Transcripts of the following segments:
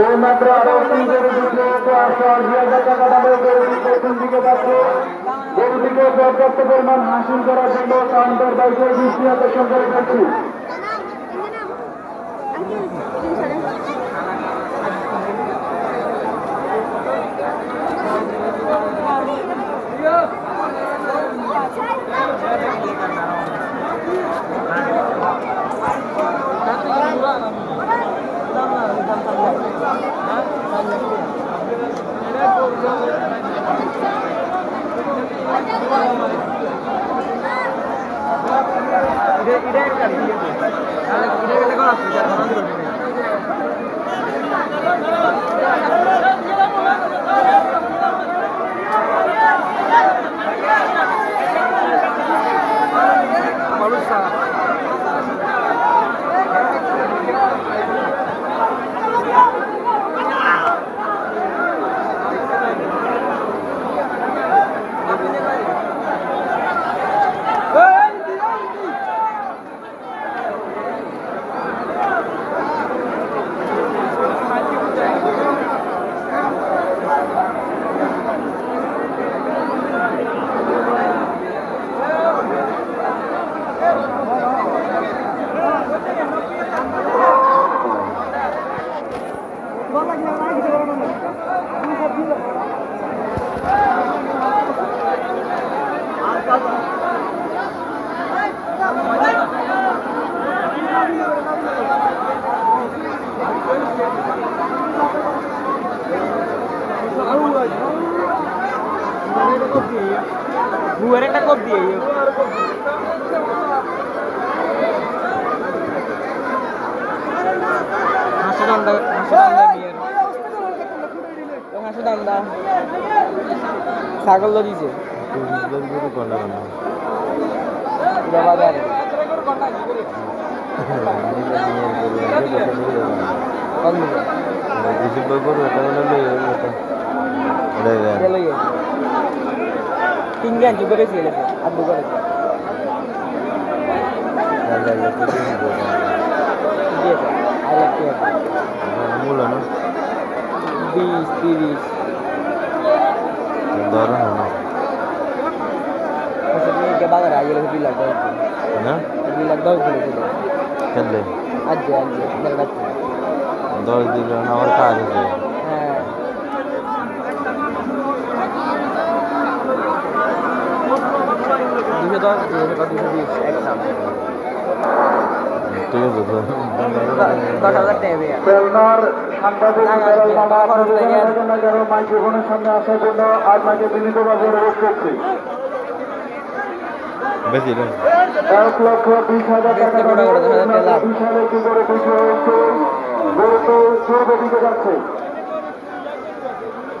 এইমাত্র আরও তিন করে দিচ্ছে একশো আশি হাজার টাকা দামের গরুটি প্রথম দিকে যাচ্ছে। গরুটিকে পর্যাপ্ত পরিমাণ হাসিল করার জন্য কাউন্টার বাইকের দৃষ্টি আকর্ষণ করে থাকছি বুয়ার হাসি দান্দা হাসি দান্দা বিয়ের হাসি দান্দা ছাগল দিছে বাবা দাঁড়ে কম দিছে চলো গিয়ে তিন গান চুপ করেছি আব্বু করেছে দিয়েছে আই লাখ টাকা তিরিশ কে বাজারে আগে দুই লাখ দশ দুই লাখ দশ বলেছিল আজকে আজকে টাকা। দশ দিল আমার কাজ আছে হ্যাঁ দুশো দশ দুশো বিশ একদম ঠিক আছে তো খুলনার সাংবাদিক মামা মাইক্রোফোনের সামনে আসার জন্য আপনাকে বিনীতভাবে অনুরোধ করছি। এক লক্ষ বিশ হাজার টাকা বেশ, গোটা গোটা দশ হাজার টাকা লাভ। বিশালে কি করে কিছু হয়েছে গরুতে পূর্ব দিকে যাচ্ছে।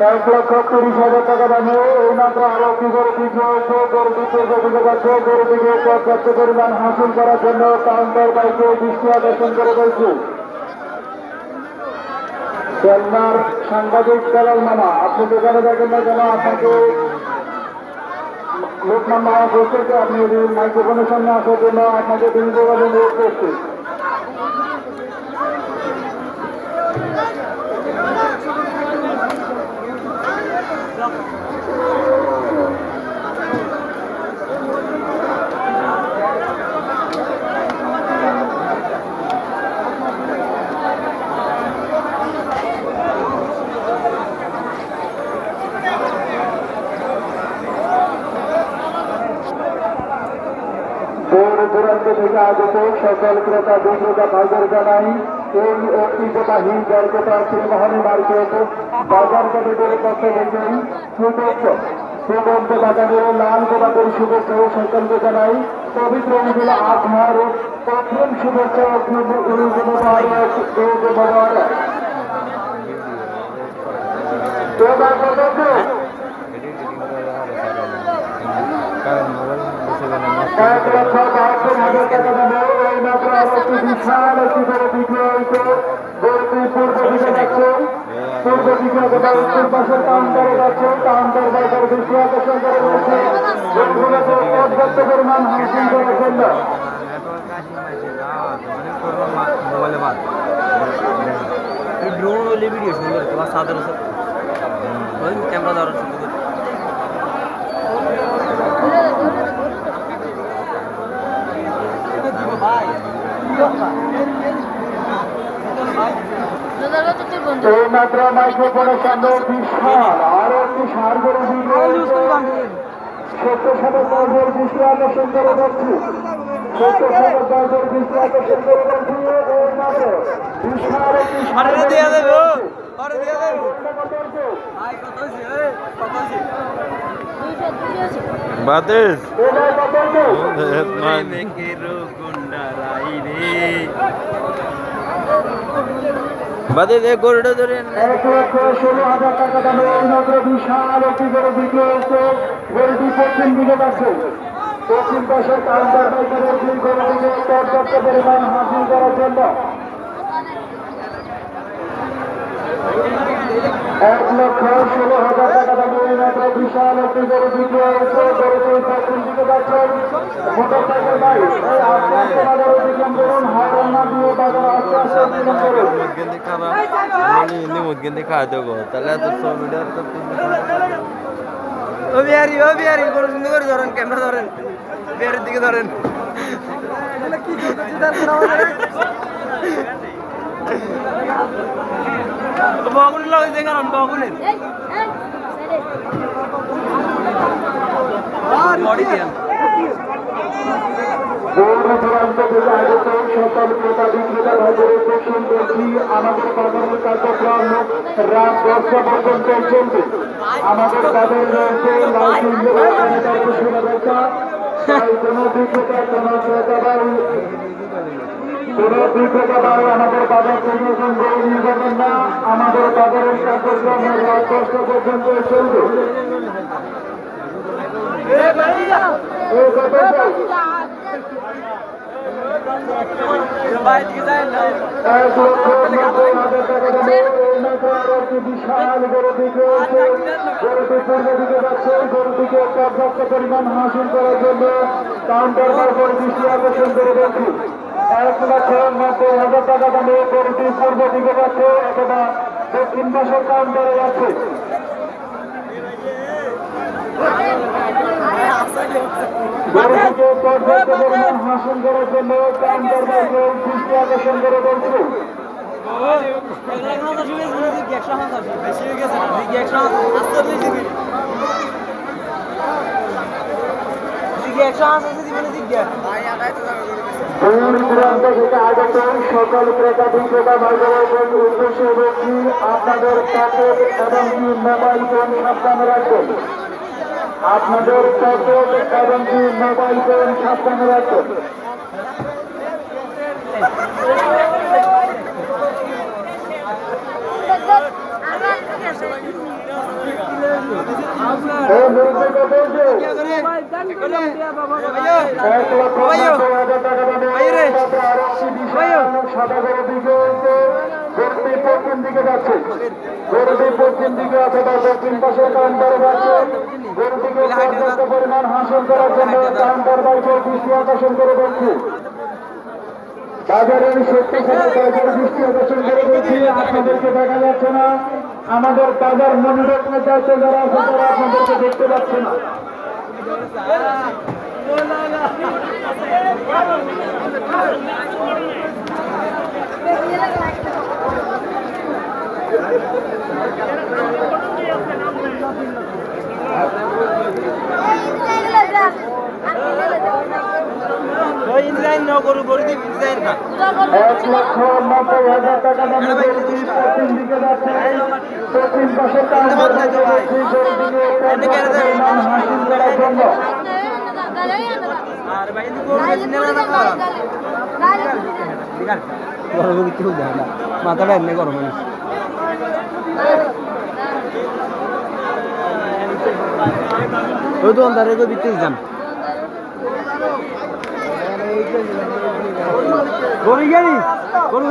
এক লক্ষ তিরিশ হাজার টাকা দামে এই মাত্র আরও কি করে কিছু হয়েছে গরুটি পূর্ব দিকে যাচ্ছে গরুটিকে পর্যাপ্ত পরিমাণ হাসিল করার জন্য কাউন্টার বাইকে দৃষ্টি আকর্ষণ করে রয়েছে খুলনার সাংবাদিক দলাল মামা আপনি দোকানে দেখেন না কেন আপনাকে লোকমান মামা আপনি মাইক্রোফোনের সামনে আসার জন্য আপনাকে বিনীতভাবে অনুরোধ করছি আগত সকল ক্রেতা, বিক্রেতা ভাইদের জানাই। এই ঐতিহ্যবাহী বরকতা শ্রীমোহনী মার্কেট বাজার কমিটির পক্ষ থেকে সুযোগ্য সুগন্ধ বাজারের লাল গোলাপের শুভেচ্ছা সকলকে জানাই। পবিত্র ঈদুল প্রথম শুভেচ্ছা কয়েক বছর কয়েকজন হাজারটা কথা বলে এইমাত্র একটি বিশাল একটি বড় বিঘ্ন হয়তো বলতে পূর্ব দিকে যাচ্ছে পূর্ব দিকে অথবা উত্তর পাশে টাউন্টারে যাচ্ছে টাউন্টার বাজার বেশি আকর্ষণ করে রয়েছে যেগুলোতে পর্যাপ্ত পরিমাণ হাসিল করার জন্য মোবাইলে বাদ ড্রোন হলে ভিডিও সুন্দর তোমার সাদর ক্যামেরা ধরার সুন্দর এই মাত্র মাইক্রোফোনের সামনে বিশাল আরও একটি সার করে সত্য সাথে দশের আকর্ষণ যাচ্ছি সত্য সাথে দশের আকর্ষণ যাচ্ছি বিশাল একটি সার দিয়া দেবো। রে। বাতিস এই গরুটা ধরে এক লক্ষ ষোলো হাজার টাকা দামে এই মাত্র বিশাল একটি গরু বিক্রি হয়েছে গরুটি পশ্চিম দিকে যাচ্ছে। পশ্চিম পাশের কাউন্টার পাইকারের দিন গরুটিকে পর্যাপ্ত পরিমাণ হাসিল করার জন্য এক লক্ষ ষোলো হাজার টাকা দামে এই মাত্র বিশাল একটি গরু বিক্রি হয়েছে। গরুটি পশ্চিম দিকে যাচ্ছে। মোটর সাইকেল আস্তে আস্তে বাজারে বিক্রম করুন। হাওড়া না দিয়ে বাজারে আস্তে আস্তে বিক্রম করুন। মুদগিন্দি খাবা। বলি হিন্দি মুদগিন্দি খাওয়া দেবো তাহলে এত তো ও বিহারি ও বিহারি বড় সুন্দর করে ধরেন ক্যামেরা ধরেন। বিহারির দিকে ধরেন। বগুনের লগে যে কারণ বগুনের বডি দিয়ান আমাদের বাজারের কার্যক্রম রাত কোনো আমাদের থেকে এখন গরু নিয়ে আমাদের বাজারের কার্যক্রম দশটা পর্যন্ত চলবে দিকে বিশাল বিক্রি হয়েছে গরুটি পূর্ব দিকে যাচ্ছে পরিমাণ হাসিল করার জন্য কাউন্টার মারফত দৃষ্টি আকর্ষণ করে দেখছি নব্বই হাজার টাকা দামে গরুটি পূর্ব দিকে যাচ্ছে অথবা দক্ষিণ পাশের কাউন্টারে যাচ্ছে। গরুটিকে পর্যাপ্ত পরিমাণ হাসিল করার জন্য কাউন্টার মারফত দৃষ্টি আকর্ষণ করে দেখছি দূর দূরান্ত থেকে আগত সকল ক্রেতা বিক্রেতা বাজারের উদ্দেশ্যে বলছি আপনাদের পকেট এবং কি মোবাইল ফোন সাবধানে রাখবেন আপনাদের এই মুহূর্তে পশ্চিম করার জন্য দৃষ্টি আকর্ষণ করে বাজারের আকর্ষণ করে দেখছি আপনাদেরকে দেখা যাচ্ছে না। আমাদের বাজার মনোরঞ্জনের দায়িত্বে যারা আছে তারা আপনাদেরকে দেখতে পাচ্ছে না। গরু গরু দিয়ে ডিজাইন না এক লক্ষ নব্বই হাজার টাকা দামের গরুটি পশ্চিম দিকে যাচ্ছে। গরম কিছু দেয় না মাথাটা এমনি গরম মানুষ ওই তো অন্ধারে গো বিতে যান গরু গেলি গরু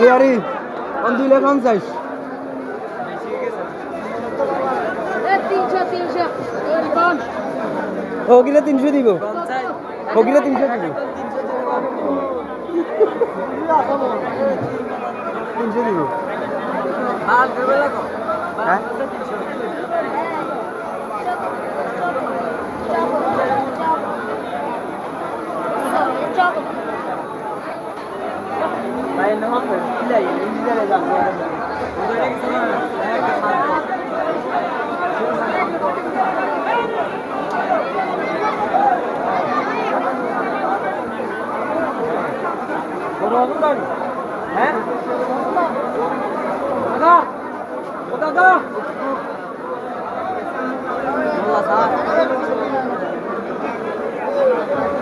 Gary, on the left hand side. হকিলে তিনশো দিব। হকিলে তিনশো দিব। তিনশো দিব। হ্যাঁ? রাখ ব্যাগ যাইব হকিরে অকল করে যাইব বাবু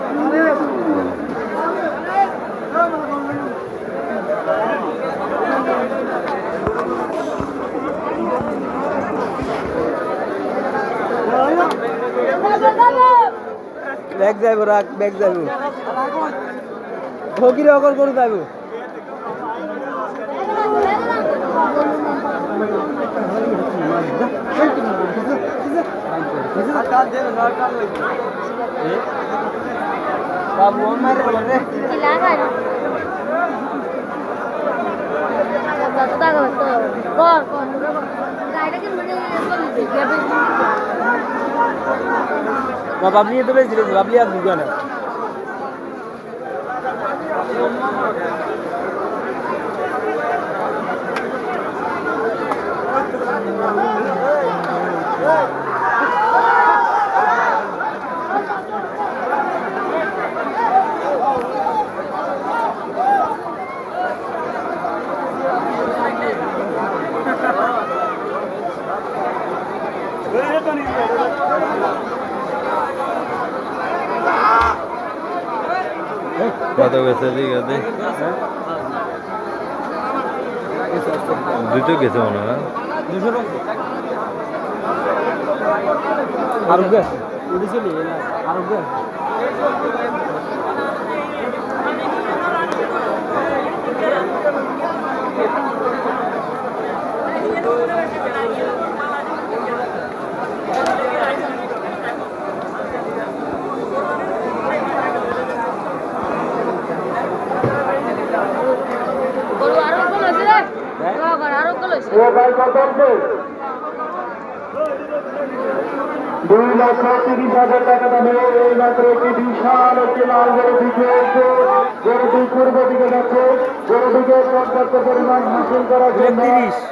আমার রে Kailangan. Satu kau lihat. Dia beri. না বাবলি তো বেশি বাবলি আর দুটো না কত গেছে ঠিক আছে দুটো গেছে মনে হয়। দুশো আরোগ্য উড়েছিলি আরোগ্য Baru দুই লক্ষ তিরিশ হাজার টাকা দামে এই মাত্র একটি বিশাল একটি লাল গরু দিকে গরুটি পূর্ব দিকে যাচ্ছে। গরুটিকে পর্যাপ্ত পরিমাণ হাসিল করার জন্য।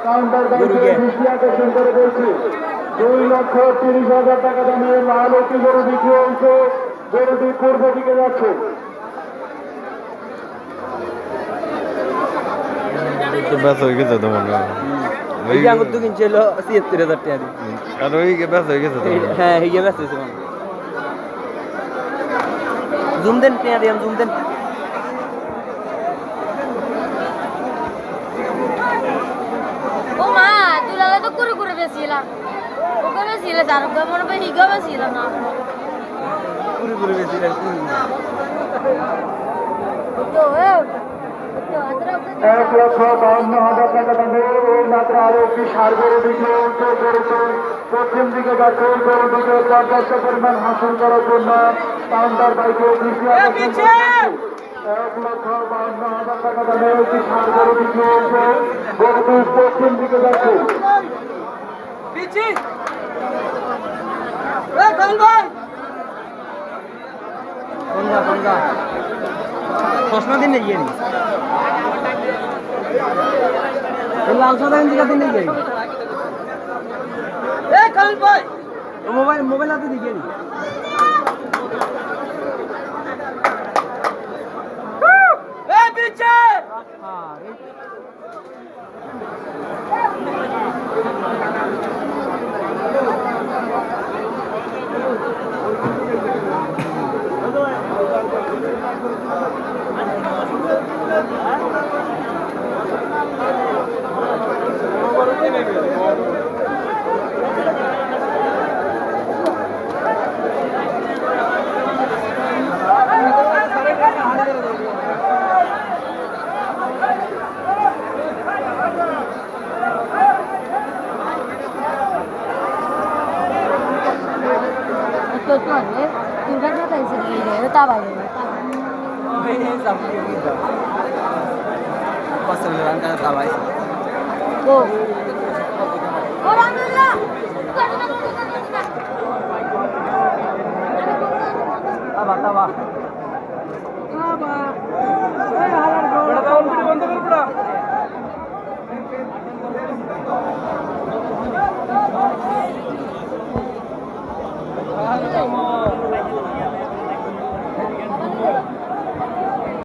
কাউন্টার গরুকে। দৃষ্টি আকর্ষণ করে বলছে দুই লক্ষ তিরিশ হাজার টাকা দামে লাল একটি গরু দিকে এসে গরুটি পূর্ব দিকে যাচ্ছে। ব্যস্ত হয়ে গেছে তো মনে হয়। এই আঙুর তো কিনছিল ছিয়াত্তর হাজার টাকা আর ওই ব্যস্ত হয়ে গেছে হয়। হ্যাঁ এই যে ব্যস্ত হয়েছে জুম দেন পেঁয়া জুম দেন। ও মা তো করে করে ওকে তার ওকে মনে হয় হিগো না তো ওকে এক লক্ষ বাউন্ন হাজার টাকা দামে ওই মাত্র আরও একটি সার গরু দিকে উঠে গরুতে পশ্চিম দিকে যাচ্ছে ওই গরুটিকে পর্যাপ্ত পরিমাণ হাসিল করার জন্য কাউন্টার বাইকে করে এক লক্ষ বাউন্ন হাজার টাকা দামে একটি সার গরু দিকে উঠে গরুটি দিকে যাচ্ছে চশমা দিন নাকি লাল সাদা দিকে দিন নাকি মোবাইল মোবাইল হাতে দিকে Thank you. Thank you. Pasal orang kata tawai. Go! Tawa, tawa.